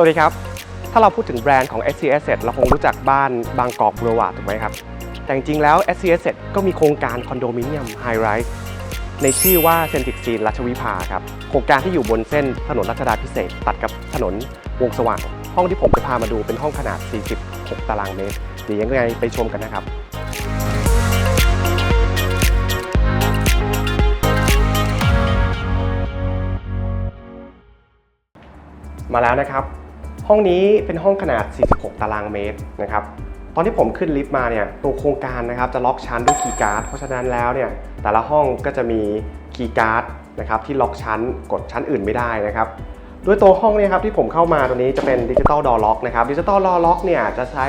สวัสดีครับ ถ้าเราพูดถึงแบรนด์ของ SC Asset เราคงรู้จักบ้านบางกอกบัววาถูกไหมครับ แต่จริงๆแล้ว SC Asset ก็มีโครงการคอนโดมิเนียมไฮไรส์ในชื่อว่าเซนติกซีนรัชวิภาครับ โครงการที่อยู่บนเส้นถนนรัชดาพิเศษ ตัดกับถนนวงสว่าง ห้องที่ผมจะพามาดูเป็นห้องขนาด 46 ตารางเมตรเดี๋ยวยังไงไปชมกันนะครับมาแล้วนะครับ ห้องนี้เป็นห้องขนาด 46 ตารางเมตรนะครับตอนที่ผมขึ้นลิฟต์มาเนี่ยตัวโครงการนะครับจะล็อกชั้นด้วยคีย์การ์ดเพราะฉะนั้นแล้วเนี่ยแต่ละห้องก็จะมีคีย์การ์ดนะครับที่ล็อกชั้นกดชั้นอื่นไม่ได้นะครับด้วยตัวห้องเนี่ยครับที่ผมเข้ามาตัวนี้จะเป็นดิจิตอลดอล็อกนะครับดิจิตอลดอล็อกเนี่ยจะใช้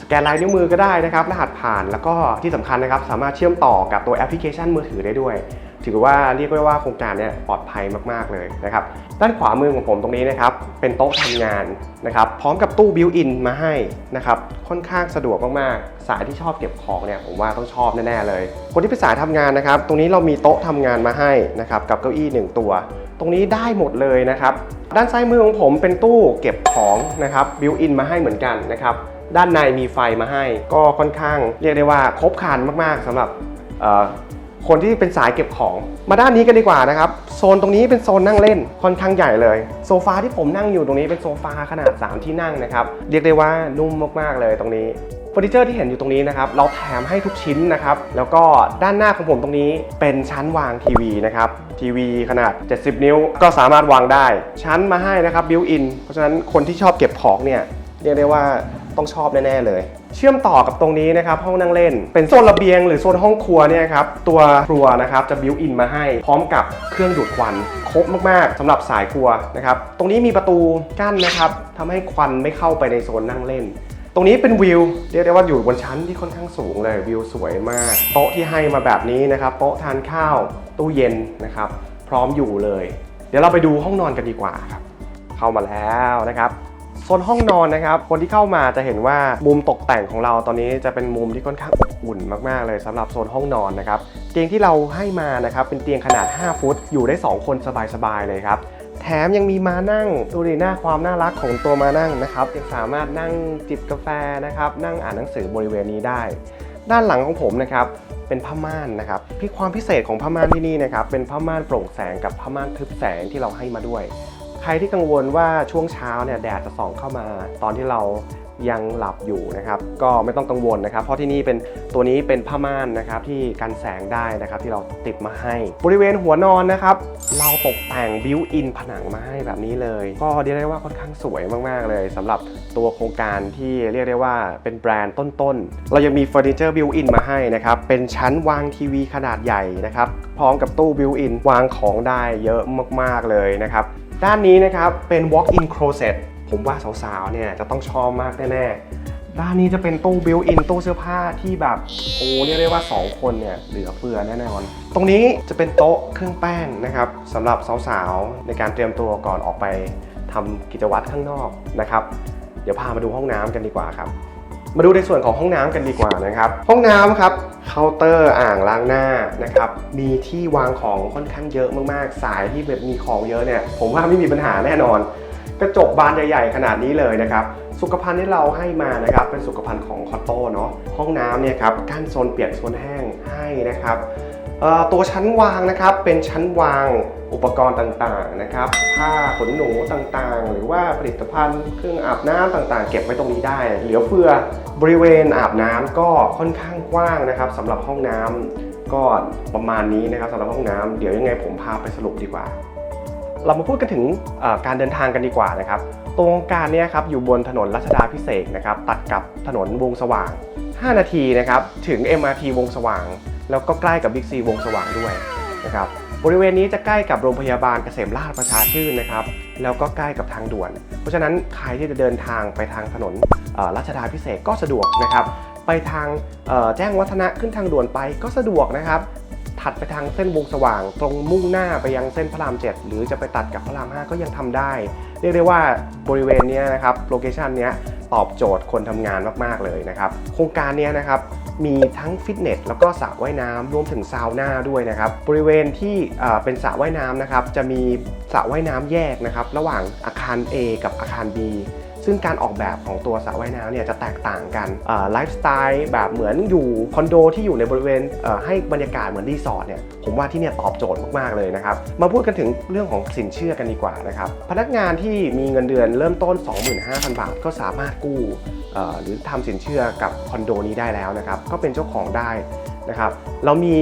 สแกนลายนิ้วมือก็ได้นะครับรหัสผ่านแล้วก็ที่สำคัญนะครับสามารถเชื่อมต่อกับตัวแอปพลิเคชันมือถือได้ด้วย ถือว่าเรียกได้ว่าโครงการเนี้ปลอดภัยมาก ๆ เลยนะครับ ด้านขวามือของผมตรงนี้นะครับ เป็นโต๊ะทำงานนะครับ พร้อมกับตู้บิวอินมาให้นะครับ ค่อนข้างสะดวกมาก ๆ สายที่ชอบเก็บของเนี่ยผมว่าต้องชอบแน่ ๆ เลย คนที่เป็นสายทำงานนะครับ ตรงนี้เรามีโต๊ะทำงานมาให้นะครับกับเก้าอี้หนึ่งตัว ตรงนี้ได้หมดเลยนะครับ ด้านซ้ายมือของผมเป็นตู้เก็บของนะครับบิวอินมาให้เหมือนกันนะครับ ด้านในมีไฟมาให้ ก็ค่อนข้างเรียกได้ว่าครบครันมาก ๆสำหรับ คนที่เป็นสายเก็บของ มาด้านนี้กันดีกว่านะครับ โซนตรงนี้เป็นโซนนั่งเล่นค่อนข้างใหญ่เลย โซฟาที่ผมนั่งอยู่ตรงนี้เป็นโซฟาขนาด 3 ที่นั่งนะครับ เรียกได้ว่านุ่มมากๆเลยตรงนี้เฟอร์นิเจอร์ที่เห็นอยู่ตรงนี้นะครับ เราแถมให้ทุกชิ้นนะครับ แล้วก็ด้านหน้าของผมตรงนี้เป็นชั้นวางทีวีนะครับ ทีวีขนาด 70 นิ้ว ก็สามารถวางได้ ชั้นมาให้นะครับบิวอิน เพราะฉะนั้นคนที่ชอบเก็บของเนี่ยเรียกได้ว่าต้องชอบแน่ๆเลย เชื่อมต่อกับตรงนี้นะครับห้องนั่งเล่น เป็นโซนระเบียงหรือโซนห้องครัวเนี่ยครับตัวครัวนะครับจะบิวอินมาให้ พร้อมกับเครื่องดูดควันครบมาก ๆสำหรับสายครัวนะครับตรงนี้มีประตูกั้นนะครับทำให้ควันไม่เข้าไปในโซนนั่งเล่นตรงนี้เป็นวิวเรียกได้ว่าอยู่บนชั้นที่ค่อนข้างสูงเลยวิวสวยมาก โต๊ะที่ให้มาแบบนี้นะครับโต๊ะทานข้าวตู้เย็นนะครับ พร้อมอยู่เลย เดี๋ยวเราไปดูห้องนอนกันดีกว่าครับ เข้ามาแล้วนะครับ โซนห้องนอนนะครับ คนที่เข้ามาจะเห็นว่ามุมตกแต่งของเราตอนนี้จะเป็นมุมที่ค่อนข้างอบอุ่นมากๆเลยสำหรับโซนห้องนอนนะครับเตียงที่เราให้มานะครับเป็นเตียงขนาด 5 ฟุต อยู่ได้ 2 คนสบายๆเลยครับแถมยังมีมานั่งดูดิหน้าความน่ารักของตัวมานั่งนะครับยังสามารถนั่งจิบกาแฟนะครับนั่งอ่านหนังสือบริเวณนี้ได้ ด้านหลังของผมนะครับเป็นผ้าม่านนะครับพี่ความพิเศษของผ้าม่านที่นี่นะครับเป็นผ้าม่านโปร่งแสงกับผ้าม่านทึบแสงที่เราให้มาด้วย ใครที่กังวลว่าช่วงเช้าเนี่ยแดดจะส่องเข้ามา ตอนที่เรายังหลับอยู่นะครับ ก็ไม่ต้องกังวลนะครับ เพราะที่นี่เป็นตัวนี้เป็นผ้าม่านนะครับที่กันแสงได้นะครับที่เราติดมาให้ บริเวณหัวนอนนะครับ เราตกแต่งบิวอินผนังมาให้แบบนี้เลย ก็เรียกได้ว่าค่อนข้างสวยมากๆเลยสำหรับตัวโครงการที่เรียกได้ว่าเป็นแบรนด์ต้นๆ เรายังมีเฟอร์นิเจอร์บิวอินมาให้นะครับ เป็นชั้นวางทีวีขนาดใหญ่นะครับ พร้อมกับตู้บิวอินวางของได้เยอะมากๆเลยนะครับ ด้านนี้นะครับเป็น walk-in closet ผมว่าสาวๆ เนี่ยจะต้องชอบมากแน่ๆ ด้านนี้จะเป็นตู้บิวอินตู้เสื้อผ้าที่แบบโอ้เรียกได้ว่า 2 คนเนี่ยเหลือเฟือแน่นอน ตรงนี้จะเป็นโต๊ะเครื่องแป้งนะครับสำหรับสาวๆ ในการเตรียมตัวก่อนออกไปทำกิจวัตรข้างนอกนะครับ เดี๋ยวพามาดูห้องน้ำกันดีกว่าครับ มาดูในส่วนของห้องน้ำกันดีกว่านะครับ ห้องน้ำครับเคาน์เตอร์อ่างล้างหน้านะครับ มีที่วางของค่อนข้างเยอะมากๆ สายที่แบบมีของเยอะเนี่ย ผมว่าไม่มีปัญหาแน่นอน กระจกบานใหญ่ๆขนาดนี้เลยนะครับ สุขภัณฑ์ที่เราให้มานะครับ เป็นสุขภัณฑ์ของคอตโต้เนาะ ห้องน้ำเนี่ยครับกั้นโซนเปียกโซนแห้งให้นะครับตัวชั้นวางนะครับเป็นชั้นวาง อุปกรณ์ต่างๆนะครับ ผ้าขนหนูต่างๆ หรือว่าผลิตภัณฑ์เครื่องอาบน้ำต่างๆ เก็บไว้ตรงนี้ได้ เหลือเฟือบริเวณอาบน้ำก็ค่อนข้างกว้างนะครับสำหรับห้องน้ำก็ประมาณนี้นะครับสำหรับห้องน้ำเดี๋ยวยังไงผมพาไปสรุปดีกว่า เรามาพูดกันถึงการเดินทางกันดีกว่านะครับ ตรงการเนี้ยครับอยู่บนถนนรัชดาพิเศษนะครับ ตัดกับถนนวงสว่าง 5 นาทีนะครับถึง MRT วงสว่าง แล้วก็ใกล้กับบิ๊กซีวงสว่างด้วยนะครับ บริเวณนี้จะใกล้กับโรงพยาบาลเกษมราชประชาชื่นนะครับ แล้วก็ใกล้กับทางด่วน เพราะฉะนั้นใครที่จะเดินทางไปทางถนนรัชดาพิเศษก็สะดวกนะครับ ไปทางแจ้งวัฒนะขึ้นทางด่วนไปก็สะดวกนะครับ ถัดไปทางเส้นวงสว่าง ตรงมุ่งหน้าไปยังเส้นพระราม 7 หรือจะไปตัดกับพระราม 5 ก็ยังทำได้ เรียกได้ว่าบริเวณนี้นะครับ โลเคชันนี้ตอบโจทย์คนทำงานมาก ๆ เลยนะครับ โครงการนี้นะครับ มีทั้งฟิตเนสแล้วก็สระว่ายน้ำรวมถึงซาวน่าด้วยนะครับบริเวณที่เป็นสระว่ายน้ำนะครับจะมีสระว่ายน้ำแยกนะครับระหว่างอาคาร A กับอาคาร B ซึ่งการออกแบบของตัวสระว่ายน้ำเนี่ยจะแตกต่างกันไลฟ์สไตล์แบบเหมือนอยู่คอนโดที่อยู่ในบริเวณเให้บรรยากาศเหมือนรีสอร์ทเนี่ยผมว่าที่เนี่ยตอบโจทย์มากๆเลยนะครับ มาพูดกันถึงเรื่องของสินเชื่อกันดีกว่านะครับ พนักงานที่มีเงินเดือนเริ่มต้น 25,000 บาท ก็สามารถกู้หรือทำสินเชื่อกับคอนโดนี้ได้แล้วนะครับ ก็เป็นเจ้าของได้ นะครับเรามี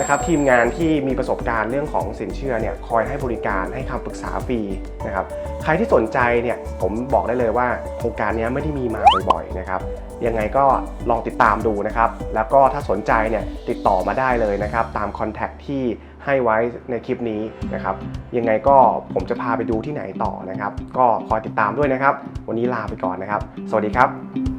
นะครับทีมงานที่มีประสบการณ์เรื่องของสินเชื่อเนี่ยคอยให้บริการให้คำปรึกษาฟรีนะครับใครที่สนใจเนี่ยผมบอกได้เลยว่าโครงการนี้ไม่ได้มีมาบ่อยๆนะครับยังไงก็ลองติดตามดูนะครับ แล้วก็ถ้าสนใจเนี่ยติดต่อมาได้เลยนะครับ ตามคอนแทคที่ให้ไว้ในคลิปนี้นะครับ ยังไงก็ผมจะพาไปดูที่ไหนต่อนะครับ ก็คอยติดตามด้วยนะครับ วันนี้ลาไปก่อนนะครับ สวัสดีครับ